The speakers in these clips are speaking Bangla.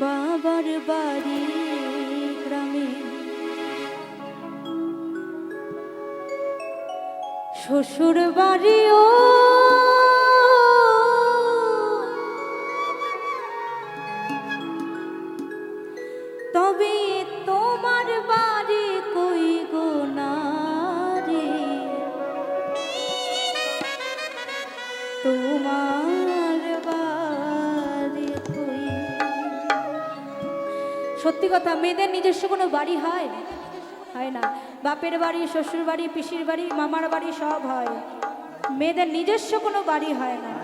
বাবার বাড়ি গ্রামে। শ্বশুর বাড়িও তবে তোমার বাড়ি কই গো রে? তোমার সত্যি কথা, মেয়েদের নিজস্ব কোনো বাড়ি হয়? হয় না। বাপের বাড়ি, শ্বশুর বাড়ি, পিসির বাড়ি, মামার বাড়ি সব হয়। মেয়েদের নিজস্ব কোনো বাড়ি হয় না।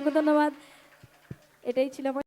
অসংখ্য ধন্যবাদ। এটাই ছিল আমার